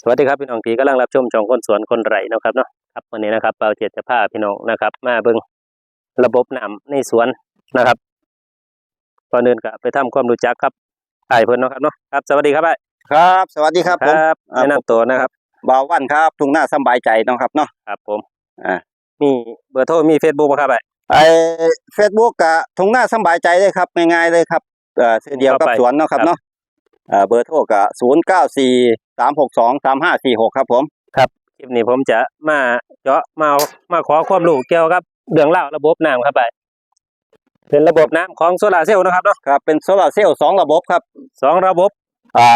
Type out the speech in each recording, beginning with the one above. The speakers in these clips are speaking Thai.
สวัสดีครับพี่น้องที่กำลังรับชมช่องคนสวนคนไร่นะครับเนาะครับวันนี้นะครับเปาเจ็ดจะพาพี่น้องนะครับ มาเบิ่งระบบน้ำในสวนนะครับก่อนอื่นก็ไปทำความรู้จักครับไอ้ายเพิ่นเนาะครับเนาะครับ สวัสดีครับไอ้ายครับ สวัสดีครับคผมรับอ่าแนะนำตัวนะครับบ่าววันครับทุ่งหน้าสำบายใจเนาะครับเนาะครับผมอ่ามีเบอร์โทรมีเฟซบุ๊กครับไอ้ายไอ้เฟซบุ๊กกะทุ่งหน้าสำบายใจเลยครับง่ายๆเลยครับเอ่อชื่อเดียวกับเข้าไปสวนเนาะครับครับเนาะเอ่อเบอร์โทรกะศูนย์เก้าสี่ สามหกสองสามห้าสี่หกครับผมคลิปนี้ผมจะมาเจาะมามาขอความรู้เกี่ยวกับเรื่องเล่าวระบบน้ำครับไอ้ายเป็นระบบน้ำของโซลาร์เซลล์นะครับเนาะครับเป็นโซลาร์เซลล์สองระบบครับสองระบบ อ่า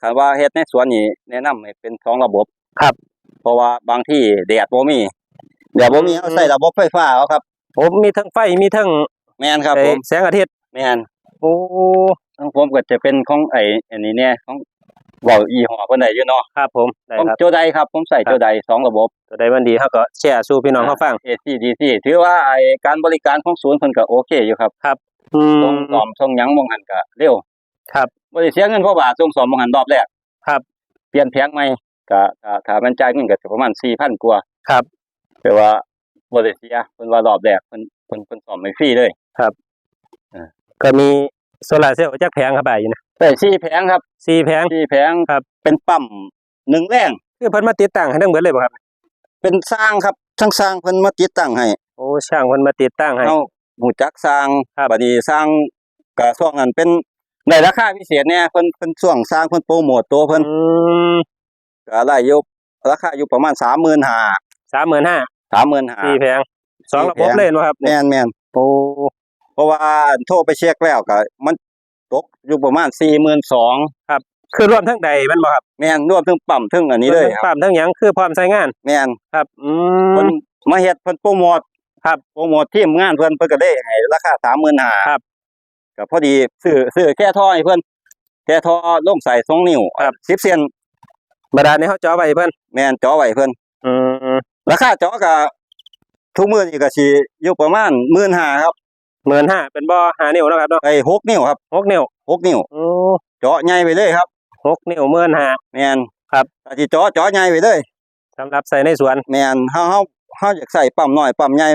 คำว่าเฮ็ดในสวนนี่แนะนำให้เป็นสองระบบครับ เพราะว่าบางที่แดดบ่มีแดดบ่มีอืมเอาใส่ระบบไฟฟ้าเอาครับ ผมมีทั้งไฟมีทั้งแม่นครับเอ่ผอมแสงอาทิตย์แม่นโอ้ของผมก็จะเป็นของไอ้อันนี้เนี่ยของเว้ายี่ห้อเพิ่นได้อยู่เนาะครับผมได้ผมครับ โจไดครับ ผมใส่ครับ โจไดสองระบบ ตัวใดมันดีเขาก็แชร์สู่พี่น้องเขาฟัง AC DC ถือว่าไอ้การบริการของศูนย์เพิ่นก็โอเคอยู่ครับอืส่งมสอมส่งหยังบ่หันก็เร็วครับบ่ได้เสียเงินเพราะบาทส่งสอมบ่หันรอบแรกครับเปลี่ยนแผงใหม่ก็ก็ถ้ามันจ่ายเงินก็สิประมาณ4,000กว่าครับ แต่ว่าบ่ได้เสียเพิ่นว่ารอบแรกเพิ่นเพิ่นเพิ่นสอมไม่ฟรีเลย ก็มีโซลาร์เซลล์จักแผงครับไปอยู่นะ ได้สี่แผงครับสี่แผง สี่แผงครับ เป็นปั๊มหนึ่งแรงคือเพิ่นมาติดตั้งให้ทั้งเบิดเลยบ่ครับ เป็นสร้างครับทั้งสร้างเพิ่นมาติดตั้งให้โอ้ช่างเพิ่นมาติดตั้งให้เฮาหูจักสร้างครับ บัดนี้สร้างก็ช่วงนั้นเป็นในราคาพิเศษเนี่ยเพิ่นเพิ่นช่วงสร้างเพิ่นโปรโมทตัวเพิ่นอืมก็ได้อยู่ราคาอยู่ประมาณ35,000สามหมื่นห้า35,000สี่แผงสองระบบเลยเนาะครับ แม่นแม่นโอ้เพราะว่าโทรไปเช็คแล้วก็มัน ตกอยู่ประมาณ42,000คือรวมทั้งใดแมันบ่ครับแม่นรวมถึงปั๊มถึงอันนี้เลยทั้งครับปั๊มทั้งหยังคือพร้อมใช้งานแม่นครับ อืเพิ่มนมาเฮ็ดเพิ่นโปรโมทครับโปรโมททีมงานเพิ่นเพิ่นก็ได้ให้ราคา35,000ครับ ก็พอดีซื้อซื้อแค่ท่อให้เพิ่นแค่ท่อลงใส่2นิ้วครับ10เซนบาดาลนี้เขาเจาะไว้เพิ่นแม่นจ่อไว้เพิ่นอืมราคาจ่อก็ทุกมื้อนี่ก็สิอยู่ประมาณ15,000ครับ หมื่นห้าเป็นบ่ห้านิ้วเนาะครับเนาะไอ้6นิ้วครับหกนิ้ว6นิ้วโอ้เจาะใหญ่ไปเลยครับหกนิ้วหมื่นห้าแม่นครับถ้าสิเจาะเจาะใหญ่ไปเลยสำหรับใส่ในสวนแม่นเฮาเฮาเฮาอยากใส่ปั๊มน้อยปั๊มใหญ่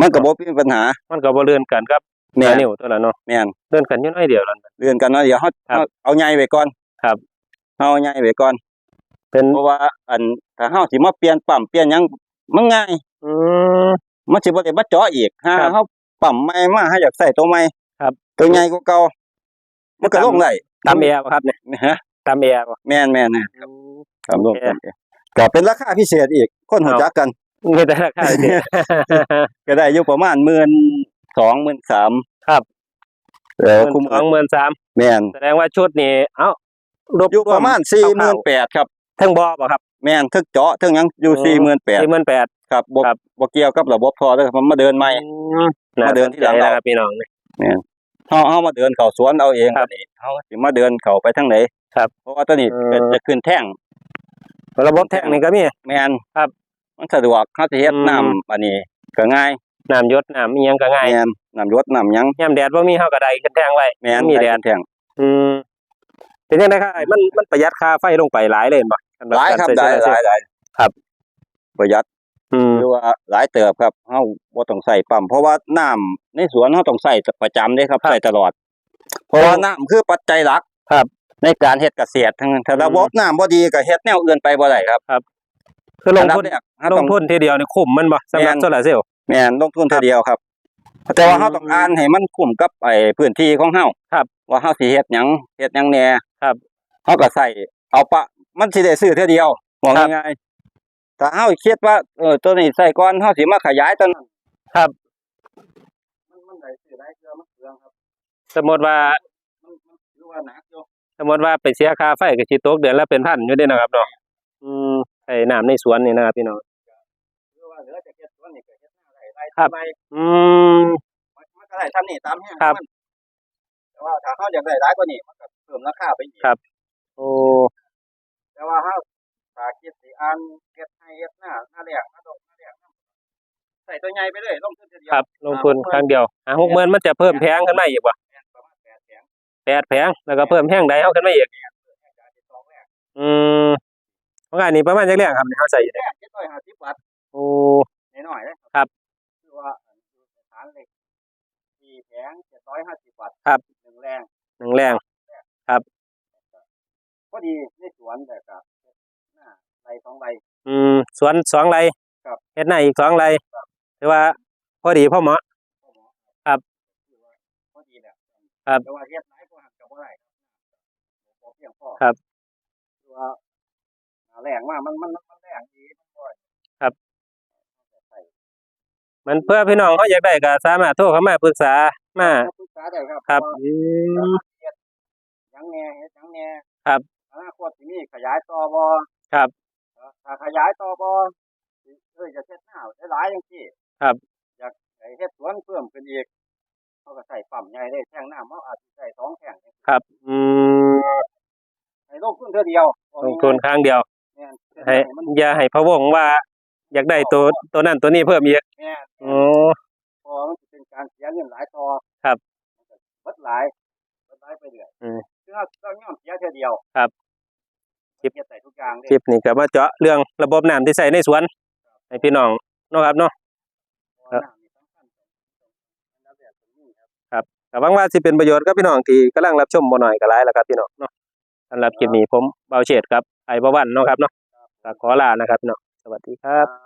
มันก็บ่มีปัญหา มันก็บ่เลื่อนกันครับแม่ห้านนิ้วตัวละเนาะแม่นเลื่อนกันอยู่น้อยเดียวนั่นเรียนกันเนาะเดี๋ยวเฮาครับเฮาเอาใหญ่ไว้ก่อนครับเฮาเอาใหญ่ไว้ก่อนเป็นเพราะว่าอันถ้าเฮาสิมาเปลี่ยนปั๊มเปลี่ยนหยังมันง่ายอืมมันสิบ่ได้มาเจาะอีกถ้าครับเฮา ปั๊มใหม่มาเฮาอยากใส่ตัวใหม่ครับ ตัวใหญ่กว่าเก่ามันก็ลงได้ตามแอร์บ่ครับเนี่ยฮะตามแอร์บ่แม่นแม่นนะครัลงโอเคกันก็เป็นราคาพิเศษอีก คนรู้จักกันมีแต่ราคาเดียวก็ได้อยู่ประมาณ12,000 13,000ครับเออคุ้มสองหมื่นสามแม่นแสดงว่าชุดนี้เอ้าอยู่ประมาณ48,000ครับทั้งบ่บ่ครับ แม่นทึกเจาะทึกหยังอยู่อืม48,000สี่หมื่นแปด ครับบ่ครับ บ่เกี่ยวกับระบบทอเด้อครับมันมาเดินใหม่ มาเดินที่หลังเรา นะครับพี่น้องนี่เฮาเฮามาเดินเข้าสวนเอาเองครับนี่เฮาสิมาเดินเข้าไปทางไหนครับเพราะว่าตอนนี้เออเป็นจะขึ้นแท่งระบบแท่งนี่ก็มี แม่นครับมันสะดวกเฮาสิเฮ็ดอืม น้ำอันนี้ก็ง่ายน้ำหยศน้ำอีหยังก็ง่ายแม่นน้ำหยดน้ำหยังยามแดดบ่มีเฮาก็ได้ขึ้นแท่งไว้แม่นมีแดดขึ้นแท่ง อืมเป็นจังไดครับไอ้มันมันประหยัดค่าไฟลงไปหลายเลยเห็นบ่สำ หลายครับกหลายใช้หลายหลายครับ ประหยัดอืมหรือว่าหลายเติบครับเฮาบ่ต้องใส่ปั๊มเพราะว่าน้ำในสวนเฮาต้องใส่ประจำเด้ครับครับใส่ตลอด เพราะว่าน้ำคือปัจจัยหลักครับ ในการเฮ็ดเกษตรทั้งนั้นถ้าระบบน้ำบ่ดีก็เฮ็ดแนวอื่นไปบ่ได้ครับคือลงทุนอัดับแรกเฮาลต้องงทุนทีเดียวนี่คุ้มมันบ่สำหรับแม่นโซลาร์เซลล์แม่นลงทุนเท่าเดียวครับแต่ว่าเฮาต้องอ่านให้มันคุ้มกับไอ้พื้นที่ของเฮาครับ ว่าเฮาสิเฮ็ดหยังเฮ็ดหยังแหน่ครับเฮาก็ใส่เอาปะ มันสิได้ซื้อเท่าเดียวว่าครับ ง่ายๆถ้าเฮาคิดว่าเออตัวนี้ใส่ก่อนเฮาสิมาขยายตัวนั้นครับ มันมันได้ซื้อได้เทื่อมันเปลืองครับสมมติว่า มันมันถือว่าหนักอยู่สมมติว่าไปเสียค่าไฟก็สิตกเดือนละเป็นพันอยู่เด้นะครับเนาะอืมใส่น้ำในสวนนี่นะครับพี่น้อง ถือว่าเหลือจากเฮ็ดตัวนี้ก็เฮ็ดหน้าได้ไล่ครับไปอืม มันมันก็ได้ทำนี่ตามแห้งครับ มันแต่ว่าถ้าเฮาอยากได้หลายกว่านี้มันก็เพิ่มราคาไปอีกครับโอ้แต่ว่าเฮา ถ้าคิดสิอ่านเฮ็ดให้เฮ็ดหน้าหน้าแรกหน้าดอกหน้าแรกใส่ตัวใหญ่ไปเลยลงทุนทีเดียวครับ ลงทุนครั้งเดียวอะหกหมื่นมันจะเพิ่มแพงขึ้นมาอีกบ่ประมาณ8แสนแปดแพงแล้วก็เพิ่มแพงใดเอาขึ้นมาอีกอืมของอันนี้ประมาณจักเรื่องครับที่เขาใส่อยู่แค่เนี่ยเจ็ดร้อยห้าสิบวัตต์โอ้น้อยๆเลยครับคือว่าอันคือสถานเหล็กสี่แผงเจ็ดร้อยห้าสิบวัตต์ครับหนึ่งแรงหนึ่งแรงพอดีในสวนแต่กับหน้า ไรสองไรอืมสวนสองไร่ครับเฮ็ดหน้าอีกสองไร่ถือว่าพอดีพอเหมาะพ่อหมอ ครับคือว่าพอดีแหละครับแต่ว่าเฮ็ดไหนก็หักกับว่าไรครับพอเพียงพอครับคือว่าหน้าแรงมากมันมันมันแรงดีมันบ่อยครับใส่มันเพื่อพี่น้องเขาอยากได้ก็สามารถโทรเข้ามาปรึกษามาปรึกษาได้ครับครับเพาะว่าอืมเฮ็ดหยังแหน่เฮ็ดหยังแหน่ครับอนาคตสิมีขยายต่อบ่ครับถ้า ขยายต่อบ่สิเอ้ยจะเฮ็ดหน้าหลายๆจังซี่ครับ อยากให้เฮ็ดสวนเพิ่มขึ้นอีกเขาก็ใส่ปั๊มใหญ่ได้แทงน้ำเขาอาจสิใส่สองแทงครับ อืมให้ลงทุนเท่าเดียวลงทุนครั้งเดียวแม่นให้มันอย่าให้พะวงว่า อยากได้ตัวตัวนั้นตัวนี้เพิ่มอีกแม่นโอ้พอมันจะเป็นการเสียเงินหลายต่อครับมันก็เบิดหลายเบิดหลายไปเรื่อยอืมคือเราต้องยอมเสียเท่าเดียวครับ เฮ็ดใส่ทุกอย่างเด้คลิปนี้ก็มาเจาะเรื่องระบบน้ำที่ใส่ในสวนให้พี่น้องเนาะครับเนาะเพราะน้ำนี่สำคัญอันดับแรกตรงนี้ครับก็หวังว่าสิเป็นประโยชน์กับพี่น้องที่กำลังรับชมบ่น้อยก็หลายแล้วครับพี่น้องเนาะสำหรับคลิปนี้ผมเบาเฉดครับไอ้บ่วันเนาะครับเนาะก็ขอลานะครับเนาะสวัสดีครับอ่า